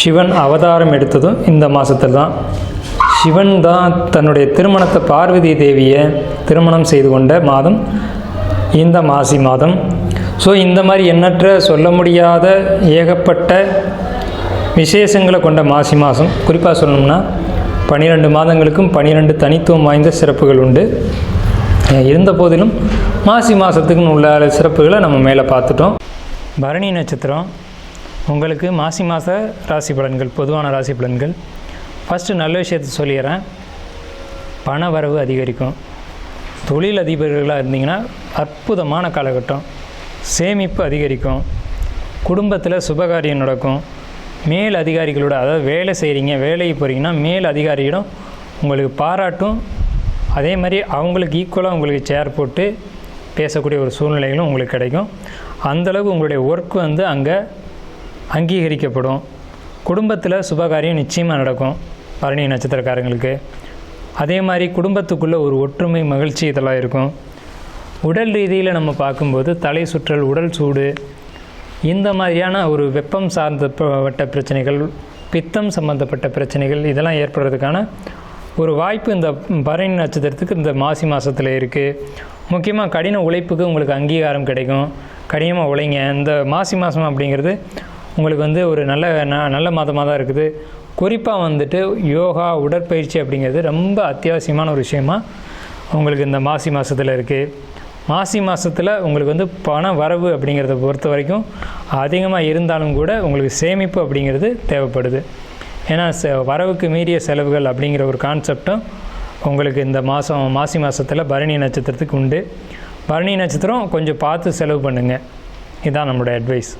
சிவன் அவதாரம் எடுத்ததும் இந்த மாதத்தில் தான். சிவன் தான் தன்னுடைய திருமணத்தை பார்வதி தேவியை திருமணம் செய்து கொண்ட மாதம் இந்த மாசி மாதம். ஸோ இந்த மாதிரி எண்ணற்ற சொல்ல முடியாத ஏகப்பட்ட விசேஷங்களை கொண்ட மாசி மாதம். குறிப்பாக சொல்லணும்னா பன்னிரெண்டு மாதங்களுக்கும் பன்னிரெண்டு தனித்துவம் வாய்ந்த சிறப்புகள் உண்டு. இருந்த போதிலும் மாசி மாதத்துக்குன்னு உள்ள சிறப்புகளை நம்ம மேலே பார்த்துட்டோம். பரணி நட்சத்திரம் உங்களுக்கு மாசி மாத ராசி பலன்கள் பொதுவான ராசி பலன்கள். ஃபஸ்ட்டு நல்ல விஷயத்தை சொல்லிடுறேன் பண வரவு அதிகரிக்கும். தொழில் அதிபர்களாக இருந்தீங்கன்னா அற்புதமான காலகட்டம். சேமிப்பு அதிகரிக்கும். குடும்பத்தில் சுபகாரியம் நடக்கும். மேல் அதிகாரிகளோட அதாவது வேலை செய்கிறீங்க வேலைக்கு போகிறீங்கன்னா மேல் அதிகாரியிடம் உங்களுக்கு பாராட்டும். அதே மாதிரி அவங்களுக்கு ஈக்குவலாக உங்களுக்கு சேர் போட்டு பேசக்கூடிய ஒரு சூழ்நிலைகளும் உங்களுக்கு கிடைக்கும். அந்தளவு உங்களுடைய ஒர்க் வந்து அங்கே அங்கீகரிக்கப்படும். குடும்பத்தில் சுபகாரியம் நிச்சயமாக நடக்கும். பரணி நட்சத்திரக்காரங்களுக்கு. அதே மாதிரி குடும்பத்துக்குள்ளே ஒரு ஒற்றுமை மகிழ்ச்சி இதெல்லாம் இருக்கும். உடல் ரீதியில் நம்ம பார்க்கும்போது தலை சுற்றல் உடல் சூடு இந்த மாதிரியான ஒரு வெப்பம் சார்ந்தப்பட்ட பிரச்சனைகள் பித்தம் சம்பந்தப்பட்ட பிரச்சனைகள் இதெல்லாம் ஏற்படுறதுக்கான ஒரு வாய்ப்பு இந்த பரணி நட்சத்திரத்துக்கு இந்த மாசி மாதத்தில் இருக்குது முக்கியமாக கடின உழைப்புக்கு உங்களுக்கு அங்கீகாரம் கிடைக்கும். கடினமாக உழைங்க. இந்த மாசி மாதம் அப்படிங்கிறது உங்களுக்கு வந்து ஒரு நல்ல ந- நல்ல மாதமாக தான் இருக்குது. குறிப்பாக வந்துட்டு யோகா உடற்பயிற்சி அப்படிங்கிறது ரொம்ப அத்தியாவசியமான ஒரு விஷயமா உங்களுக்கு இந்த மாசி மாதத்தில் இருக்குது மாசி மாதத்தில் உங்களுக்கு வந்து பண வரவு அப்படிங்கிறத பொறுத்த வரைக்கும் அதிகமாக இருந்தாலும் கூட உங்களுக்கு சேமிப்பு அப்படிங்கிறது தேவைப்படுது. ஏன்னா வரவுக்கு மீறிய செலவுகள் அப்படிங்கிற ஒரு கான்செப்டும் உங்களுக்கு இந்த மாதம் மாசி மாதத்தில் பரணி நட்சத்திரத்துக்கு உண்டு. பரணி நட்சத்திரம் கொஞ்சம் பார்த்து செலவு பண்ணுங்கள் இதுதான் நம்மளோட அட்வைஸ்